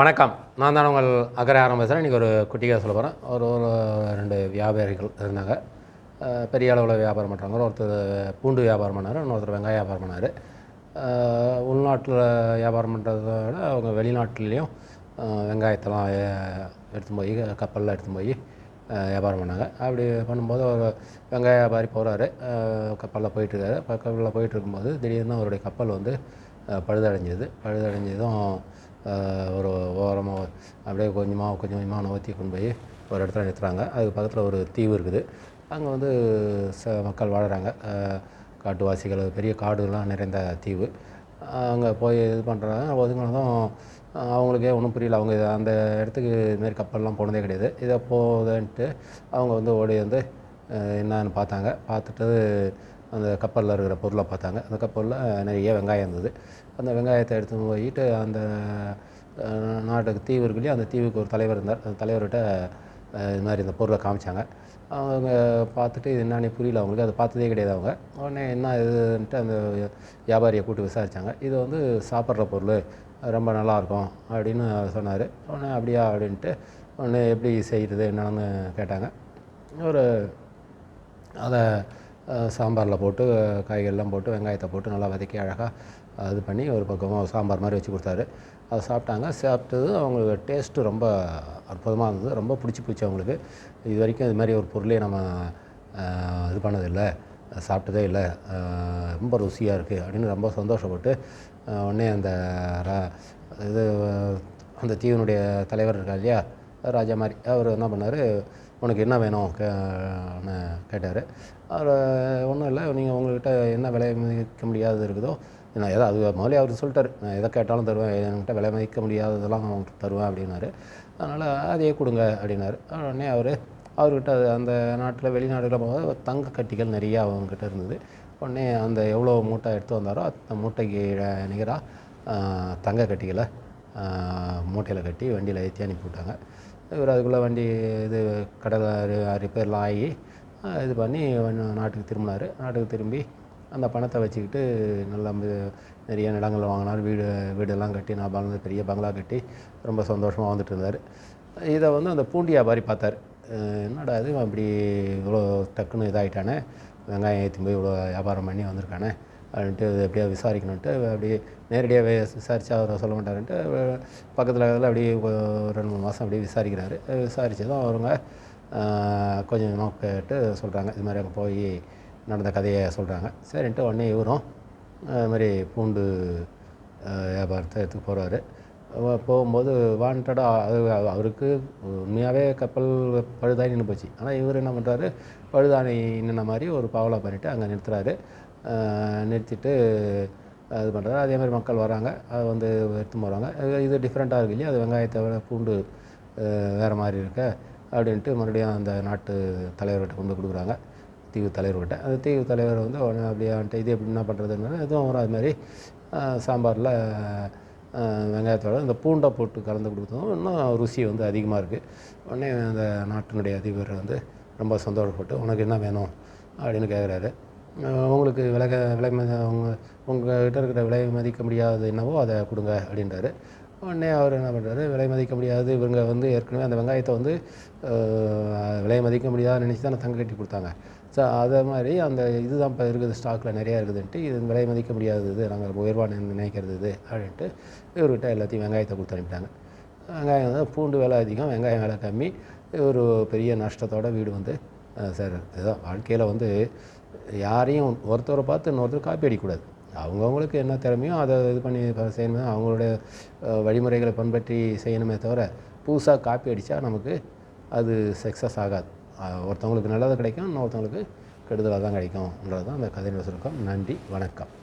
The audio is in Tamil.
வணக்கம். நான் தான் உங்கள் அக்கறை ஆரம்பிச்சேன் இன்றைக்கி ஒரு குட்டிக்காக சொல்ல போகிறேன் ஒரு ஒரு ரெண்டு வியாபாரிகள் இருந்தாங்க. பெரிய அளவில் வியாபாரம் பண்ணுறாங்க ஒருத்தர் பூண்டு வியாபாரம் பண்ணார் இன்னொருத்தர் வெங்காய வியாபாரம் பண்ணார். உள்நாட்டில் வியாபாரம் பண்ணுறத விட அவங்க வெளிநாட்டிலையும் வெங்காயத்தெல்லாம் எடுத்து எடுத்துன்னு போய் கப்பலில் எடுத்துன்னு போய் வியாபாரம் பண்ணாங்க. அப்படி பண்ணும்போது ஒரு வெங்காய வியாபாரி போகிறாரு கப்பலில் போயிட்டுருக்காரு. கப்பலில் போயிட்டு இருக்கும்போது திடீர்னு அவருடைய கப்பல் வந்து பழுதடைஞ்சது. பழுதடைஞ்சதும் ஒரு ஓரமாக அப்படியே கொஞ்சமாக கொஞ்சம் கொஞ்சமாக நகர்த்தி கொண்டு போய் ஒரு இடத்துல நிறுத்துகிறாங்க அதுக்கு பக்கத்தில் ஒரு தீவு இருக்குது. அங்கே வந்து ச மக்கள் வாழுறாங்க. காட்டுவாசிகள் பெரிய காடுலாம் நிறைந்த தீவு. அங்கே போய் இது பண்ணுறாங்க ஒதுங்கினதும் அவங்களுக்கே ஒன்றும் புரியல. அவங்க அந்த இடத்துக்கு இதுமாரி கப்பல்லாம் போனதே கிடையாது. இதை போகுதுன்ட்டு அவங்க வந்து ஓடி வந்து என்னன்னு பார்த்தாங்க. பார்த்துட்டு அந்த கப்பலில் இருக்கிற பொருளை பார்த்தாங்க. அந்த கப்பலில் நிறைய வெங்காயம் இருந்தது. அந்த வெங்காயத்தை எடுத்து போயிட்டு அந்த நாட்டுக்கு தீவு இருக்கு இல்லையா அந்த தீவுக்கு ஒரு தலைவர் இருந்தார். அந்த தலைவர்கிட்ட இது மாதிரி இந்த பொருளை காமிச்சாங்க. அவங்க பார்த்துட்டு இது என்னன்னு புரியல அவங்களுக்கு அதை பார்த்ததே கிடையாது அவங்க. உடனே என்ன இதுன்ட்டு அந்த வியாபாரியை கூப்பிட்டு விசாரித்தாங்க இது வந்து சாப்பிட்ற பொருள் ரொம்ப நல்லாயிருக்கும் அப்படின்னு சொன்னார். உடனே அப்படியா அப்படின்ட்டு உடனே எப்படி செய்கிறது என்னன்னு கேட்டாங்க. ஒரு அதை சாம்பாரில் போட்டு காய்கறிலாம் போட்டு வெங்காயத்தை போட்டு நல்லா வதக்கி அழகாக இது பண்ணி ஒரு பக்கமாக சாம்பார் மாதிரி வச்சு கொடுத்தாரு. அதை சாப்பிட்டாங்க. சாப்பிட்டது அவங்களுக்கு டேஸ்ட்டு ரொம்ப அற்புதமாக இருந்தது. ரொம்ப பிடிச்சி போச்சு அவங்களுக்கு. இது வரைக்கும் இது மாதிரி ஒரு பொருளே நம்ம இது பண்ணதில்லை. சாப்பிட்டதே இல்லை. ரொம்ப ருசியாக இருக்குது அப்படின்னு ரொம்ப சந்தோஷப்பட்டு உடனே அந்த இது அந்த தீவனுடைய தலைவர் இருக்கா இல்லையா? ராஜா மாதிரி. அவர் என்ன பண்ணார்? உனக்கு என்ன வேணும்? கே கேட்டார். அவர் ஒன்றும் இல்லை. நீங்கள் உங்கள்கிட்ட என்ன விலை மதிக்க முடியாதது இருக்குதோ நான் எதை அது முதலே அவர் சொல்லிட்டார். நான் எதை கேட்டாலும் தருவேன். என்கிட்ட விலை மதிக்க முடியாததெல்லாம் நான் தருவேன் அப்படின்னாரு. அதனால் அதையே கொடுங்க அப்படின்னாரு. உடனே அவர் அவர்கிட்ட அது அந்த நாட்டில் வெளிநாடுகளில் போகும்போது தங்க கட்டிகள் நிறையா அவங்கக்கிட்ட இருந்தது. உடனே அந்த எவ்வளோ மூட்டை எடுத்து வந்தாரோ அந்த மூட்டைக்கு நிகராக தங்க கட்டிகளை மூட்டையில் கட்டி வண்டியில் ஏற்றி அனுப்பி விட்டாங்க. இவர் அதுக்குள்ளே வண்டி இது கடலை ரிப்பேர்லாம் ஆகி இது பண்ணி நாட்டுக்கு திரும்பினார். நாட்டுக்கு திரும்பி அந்த பணத்தை வச்சுக்கிட்டு நல்லா நிறைய நிலங்கள் வாங்கினார். வீடு வீடெல்லாம் கட்டி நான் பங்களா பெரிய பங்களா கட்டி ரொம்ப சந்தோஷமாக வந்துட்டு இருந்தார். இதை வந்து அந்த பூண்டி வியாபாரி பார்த்தார். என்னடா இது இப்படி இவ்வளோ டக்குன்னு இதாகிட்டானே வெங்காயம் ஏற்றி போய் இவ்வளோ வியாபாரம் பண்ணி வந்திருக்கானே. அப்படின்ட்டு இது எப்படியா விசாரிக்கணுன்ட்டு அப்படியே நேரடியாக விசாரித்து அவர் சொல்ல மாட்டாருன்ட்டு பக்கத்தில் அப்படியே ஒரு ரெண்டு மூணு மாதம் அப்படியே விசாரிக்கிறாரு. விசாரித்ததும் அவருங்க கொஞ்சம் கொஞ்சமாக கேட்டு சொல்கிறாங்க இது மாதிரி அங்கே போய் நடந்த கதையை சொல்கிறாங்க சரின்ட்டு உடனே இவரும் அது மாதிரி பூண்டு வியாபாரத்தை எடுத்து போகிறாரு போகும்போது வாண்டடாக அது அவருக்கு உண்மையாகவே கப்பல் பழுதாணி நின்று போச்சு. ஆனால் இவர் என்ன பண்ணுறாரு பழுதானி நின்ன மாதிரி ஒரு பாவலா பண்ணிவிட்டு அங்கே நிறுத்துறாரு. நிறுத்திட்டு இது பண்ணுறாரு அதே மாதிரி மக்கள் வராங்க. அது வந்து எடுத்து போகிறாங்க இது டிஃப்ரெண்ட்டாக இருக்கு இல்லையா? அது வெங்காயத்தை விட பூண்டு வேறு மாதிரி இருக்க அப்படின்ட்டு மறுபடியும் அந்த நாட்டு தலைவர்கிட்ட கொண்டு கொடுக்குறாங்க. தீவு தலைவர்கிட்ட. அந்த தீவு தலைவர் வந்து உடனே அப்படியே வந்துட்டு இது எப்படி என்ன பண்ணுறதுன்னு இதுவும் வரும் அது மாதிரி சாம்பாரில் வெங்காயத்தோட இந்த பூண்டை போட்டு கலந்து கொடுத்ததும் இன்னும் ருசி வந்து அதிகமாக இருக்குது உடனே அந்த நாட்டினுடைய அதிபர் வந்து ரொம்ப சந்தோஷப்பட்டு உனக்கு என்ன வேணும்? அப்படின்னு கேட்குறாரு உங்களுக்கு விலக விலை மதி உங்க உங்கள்கிட்ட இருக்கிற விலை மதிக்க முடியாதது என்னவோ அதை கொடுங்க அப்படின்றாரு. உடனே அவர் என்ன பண்ணுறாரு விலை மதிக்க முடியாது. இவங்க வந்து ஏற்கனவே அந்த வெங்காயத்தை வந்து விலை மதிக்க முடியாதுன்னு நினச்சி தான் தங்க கட்டி கொடுத்தாங்க. ஸோ அதே மாதிரி அந்த இது தான் இப்போ இருக்குது ஸ்டாக்கில் நிறையா இருக்குதுன்ட்டு இது விலை மதிக்க முடியாதது இது நாங்கள் உயர்வான நினைக்கிறது இது அப்படின்ட்டு இவர்கிட்ட எல்லாத்தையும் வெங்காயத்தை கொடுத்து அனுப்பிட்டாங்க. வெங்காயம் வந்து பூண்டு விலை அதிகம் வெங்காயம் விலை கம்மி ஒரு பெரிய நஷ்டத்தோட வீடு வந்து சார் இதுதான் வாழ்க்கையில் வந்து யாரையும் ஒருத்தரை பார்த்து இன்னொருத்தர் காப்பி அடிக்கக்கூடாது. அவங்கவுங்களுக்கு என்ன திறமையோ அதை இது பண்ணி ப- செய்யணுமே அவங்களுடைய வழிமுறைகளை பின்பற்றி செய்யணுமே தவிர புதுசாக காப்பி அடித்தா நமக்கு அது சக்ஸஸ் ஆகாது. ஒருத்தவங்களுக்கு நல்லது கிடைக்கும் இன்னொருத்தவங்களுக்கு கெடுதலாக தான் கிடைக்கும்ன்றது தான் அந்த கதையின் சுருக்கம். நன்றி வணக்கம்.